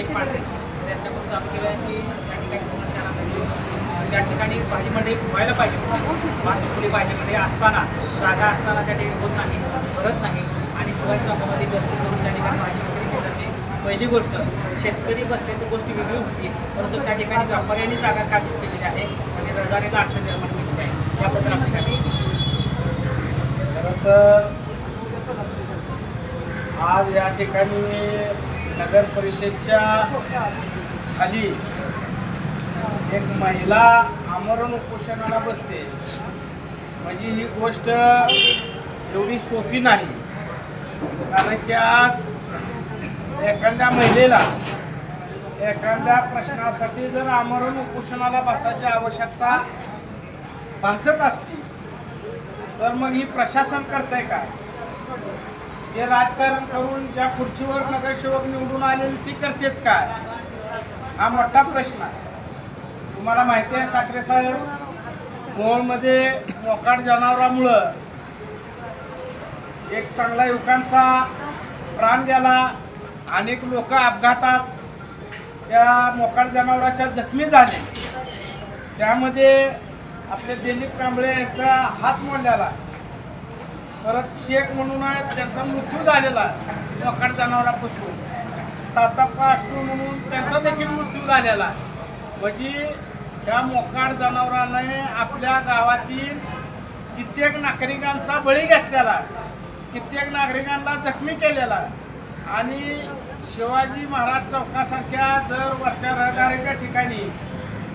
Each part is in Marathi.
निलेश पांडे त्यांच्याकडून काम केलं आहे की त्या ठिकाणी पूर्ण शहरामध्ये म्हणजे, ज्या ठिकाणी भाजी मंडई व्हायला पाहिजे होती पुढे भाजी मंडई असताना जागा असताना त्या ठिकाणी होत नाही भरत नाही. आणि शिवाजी चौकामध्ये गर्दी करून त्या ठिकाणी भाजी मंडई केल्याने पहिली गोष्ट शेतकरी बसल्याची गोष्टी वेगळी होती परंतु त्या ठिकाणी व्यापाऱ्यांनी जागा काबीज केलेली आहे आणि रहदारीला अडचण निर्माण केली आहे. याबद्दल आपल्या काय तर आज या ठिकाणी नगर परिषदच्या खाली एक महिला आमरण उपोषणाला बसते. म्हणजे ही गोष्ट एवढी सोपी नाही. कारण की आज एखाद्या महिलेला एखाद्या प्रश्नासाठी जर आमरण उपोषणाला बसायची आवश्यकता भासत असते तर मग ही प्रशासन करतंय काय जे राजकारण करून ज्या खुर्चीवर नगरसेवक निवडून आलेले ती करतेत काय? हा मोठा प्रश्न आहे. तुम्हाला माहिती आहे साखरे साहेब मोहोळमध्ये मोकाट जनावरामुळं एक चांगला युवकांचा प्राण गेला. अनेक लोक अपघातात त्या मोकाट जनावराच्या जखमी झाले. त्यामध्ये आपले दिलीप कांबळे यांचा हात मोडलेला आहे. परत शेख म्हणून आहे त्यांचा मृत्यू झालेला आहे. मोकाट जनावरापासून. साताप्पा अष्टू म्हणून त्यांचा देखील मृत्यू झालेला आहे. म्हणजे त्या मोकाड जनावराने आपल्या गावातील कित्येक नागरिकांचा बळी घेतलेला आहे. कित्येक नागरिकांना जखमी केलेला आहे. आणि शिवाजी महाराज चौकासारख्या जर वरच्या रहदारीच्या ठिकाणी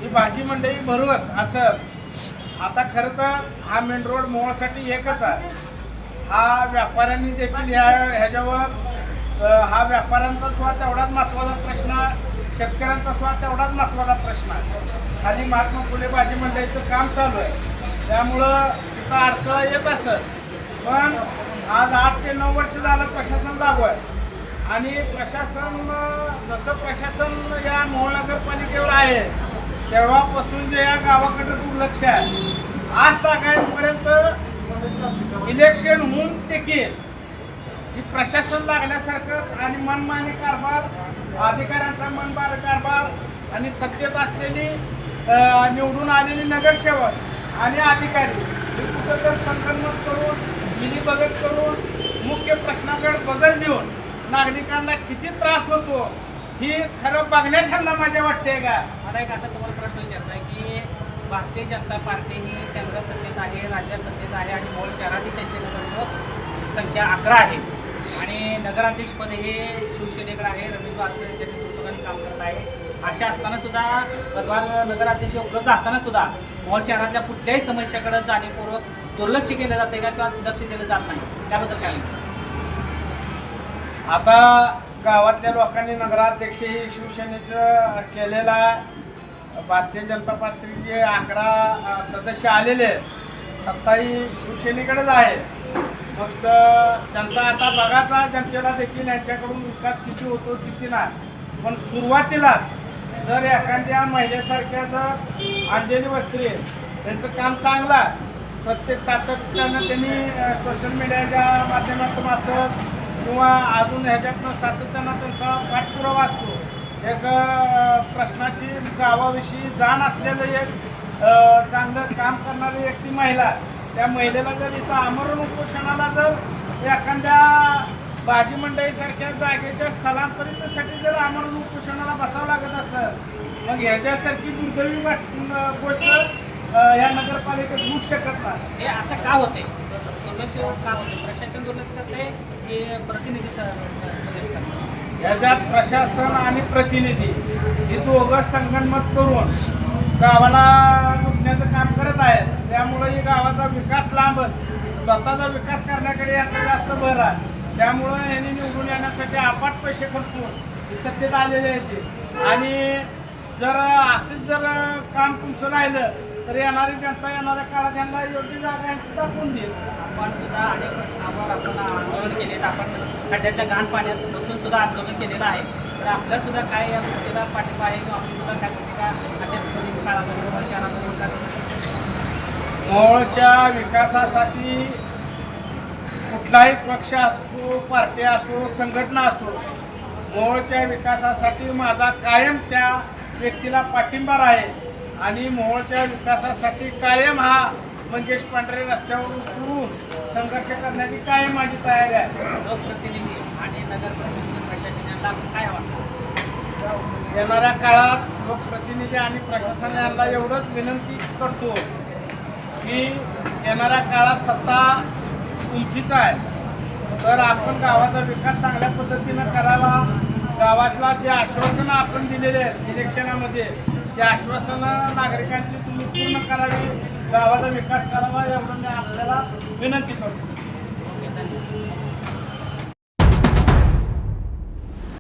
ही भाजी मंडई भरवत असत आता खरं तर हा मेन रोड मोहळसाठी एकच आहे. हा व्यापाऱ्यांनी देखील ह्या ह्याच्यावर हा व्यापाऱ्यांचा स्वाद तेवढाच महत्त्वाचा प्रश्न शेतकऱ्यांचा स्वाद तेवढाच महत्त्वाचा प्रश्न आहे. खाली महात्मा फुले भाजी मंडळीचं काम चालू आहे. त्यामुळं तिथं अडथळा येत असत पण आज आठ ते नऊ वर्ष झालं प्रशासन लागू आहे. आणि प्रशासन जसं प्रशासन या महानगरपालिकेवर आहे तेव्हापासून जे या गावाकडे दुर्लक्ष आहे. आज तागायपर्यंत इलेक्शन होऊन देखील ही प्रशासन लागल्यासारखंच आणि मनमानी कारभार अधिकाऱ्यांचा मनमानी कारभार आणि सत्तेत असलेली निवडून आलेली नगरसेवक आणि अधिकारी हे कुठंतर संक्रमण करून करून मिलीभगत करून मुख्य प्रश्नाकडे बदल देऊन नागरिकांना किती त्रास होतो ही खरं बघण्यात ह्यांना माझ्या वाटते का? मला एक असा तुम्हाला प्रश्न विचारला आहे की भारतीय जनता पार्टी ही केंद्र सत्तेत आहे राज्य सत्तेत आहे आणि मोहोळ शहरातही त्यांचे नगरसेवक संख्या अकरा आहे. आणि नगराध्यक्षपद हे शिवसेनेकडे आहे. रमेश बारकर यांच्या नेतृत्वाखाली काम करत आहे. अशा असताना सुद्धा पदभार नगराध्यक्ष उपलब्ध असताना सुद्धा मोहोळ शहरातल्या कुठल्याही समस्याकडे जाणीवपूर्वक दुर्लक्ष केलं जाते का किंवा लक्ष दिलं जात नाही? त्याबद्दल काय आता गावातल्या लोकांनी नगराध्यक्ष ही शिवसेनेचं केलेला आहे भारतीय जनता पार्टीचे अकरा सदस्य आलेले आहेत. सत्ताही शिवसेनेकडेच आहे. फक्त जनता आता बघाचा जनतेला देखील यांच्याकडून विकास किती होतो किती नाही. पण सुरुवातीलाच जर एखाद्या महिलेसारख्या जर अंजली वस्त्रे त्यांचं काम चांगलं आहे. प्रत्येक सातत्यानं त्यांनी सोशल मीडियाच्या माध्यमातून असं किंवा अजून ह्याच्यातनं सातत्यानं त्यांचा पाठपुरावा असतो. एक प्रश्नाची गावाविषयी जाण असलेलं एक चांगलं काम करणारी व्यक्ती महिला त्या महिलेला जर इथं आमरण उपोषणाला जर एखाद्या भाजी मंडईसारख्या जागेच्या स्थलांतरितसाठी जर आमरण उपोषणाला बसावं लागत असेल मग ह्याच्यासारखी दुर्दैवी गोष्ट ह्या नगरपालिकेत होऊ शकत नाही. हे असं का होते दुर्लक्ष का होते प्रशासन दुर्लक्ष करते की प्रतिनिधी ह्याच्यात प्रशासन आणि प्रतिनिधी हे दोघं संगणमत करून गावाला लुटण्याचं काम करत आहेत. त्यामुळे ही गावाचा विकास लांबच. स्वतःचा विकास करण्याकडे यांचा जास्त भर आहे. त्यामुळं यांनी निवडून येण्यासाठी आपाट पैसे खर्चून सत्तेत आलेले आहेत. आणि जर असंच जर काम तुमचं राहिलं तर येणारी जनता येणाऱ्या काळात यांना योग्य जागा यांची दाखवून देईल. आपण सुद्धा अनेक प्रश्नावर आपण आंदोलन केले आपण खड्ड्यातल्या घाण पाण्यात बसून सुद्धा आंदोलन केलेलं आहे. तर आपल्या सुद्धा काय या गोष्टीला पाठिंबा आहे किंवा आपली सुद्धा काय अशा शहरामध्ये विकास मोहोळच्या विकासासाठी कुठलाही पक्ष असो पार्टी असो संघटना असो मोहोळच्या विकासासाठी माझा कायम त्या व्यक्तीला पाठिंबा राहील. आणि मोहोळच्या विकासासाठी कायम हा मंगेश पांढरे रस्त्यावर उतरून संघर्ष करण्याची काय माझी तयारी आहे. लोकप्रतिनिधी आणि नगर परिषद प्रशासन यांना काय वाटतं? येणाऱ्या काळात लोकप्रतिनिधी आणि प्रशासनाला एवढंच विनंती करतो की येणाऱ्या काळात सत्ता तुमचीच आहे. तर आपण गावाचा विकास चांगल्या पद्धतीनं करावा. गावातला जे आश्वासनं आपण दिलेले आहेत इलेक्शनामध्ये या आश्वासनं नागरिकांची तुम्ही पूर्ण करावी गावाचा विकास करावा एवढं मी आपल्याला विनंती करतो.